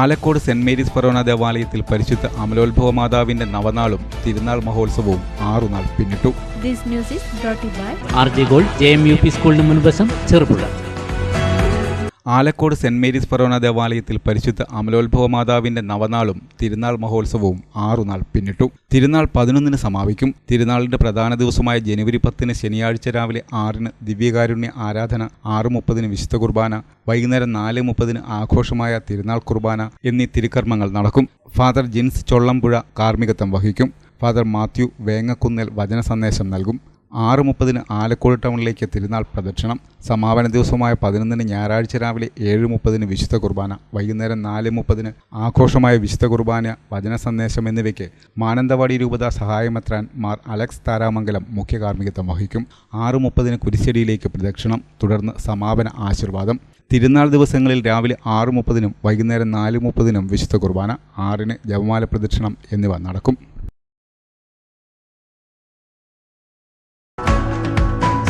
Alakode saint Mary's forane ദേവാലയത്തിൽ പരിശുദ്ധ അമലോത്ഭവ മാതാവിന്റെ നവനാളും തിരുനാൾ മഹോത്സവവും ആറുനാൾ പിന്നിട്ടു. This news is brought by R J gold J M U P സ്കൂളിന് മുൻവശം Cherupuzha. Alakode saint Mary's forane ദേവാലയത്തിൽ പരിശുദ്ധ അമലോത്ഭവ മാതാവിന്റെ നവനാളും തിരുനാൾ മഹോത്സവവും ആറുനാൾ പിന്നിട്ടു. തിരുനാൾ പതിനൊന്നിന് സമാപിക്കും. തിരുനാളിന്റെ പ്രധാന ദിവസമായ ജനുവരി പത്തിന് ശനിയാഴ്ച രാവിലെ ആറിന് ദിവ്യകാരുണ്യ ആരാധന ആറ് മുപ്പതിന് വിശുദ്ധ കുർബാന വൈകുന്നേരം നാല് മുപ്പതിന് ആഘോഷമായ തിരുനാൾ കുർബാന എന്നീ തിരുക്കർമ്മങ്ങൾ നടക്കും. ഫാദർ ജിൻസ് ചൊള്ളംപുഴ കാർമ്മികത്വം വഹിക്കും. ഫാദർ മാത്യു വേങ്ങക്കുന്നേൽ വചന സന്ദേശം നൽകും. ആറ് മുപ്പതിന് ആലക്കോട് ടൗണിലേക്ക് തിരുനാൾ പ്രദക്ഷിണം. സമാപന ദിവസമായ പതിനൊന്നിന് ഞായറാഴ്ച രാവിലെ ഏഴ് മുപ്പതിന് വിശുദ്ധ കുർബാന വൈകുന്നേരം നാല് മുപ്പതിന് ആഘോഷമായ വിശുദ്ധ കുർബാന വചന സന്ദേശം എന്നിവയ്ക്ക് മാനന്തവാടി രൂപത സഹായമെത്രാൻ മാർ അലക്സ് താരാമംഗലം മുഖ്യ കാർമ്മികത്വം വഹിക്കും. ആറ് മുപ്പതിന് കുരിശടിയിലേക്ക് പ്രദക്ഷിണം തുടർന്ന് സമാപന ആശീർവാദം. തിരുനാൾ ദിവസങ്ങളിൽ രാവിലെ ആറ് മുപ്പതിനും വൈകുന്നേരം നാല് മുപ്പതിനും വിശുദ്ധ കുർബാന ആറിന് ജപമാല പ്രദക്ഷിണം എന്നിവ നടക്കും.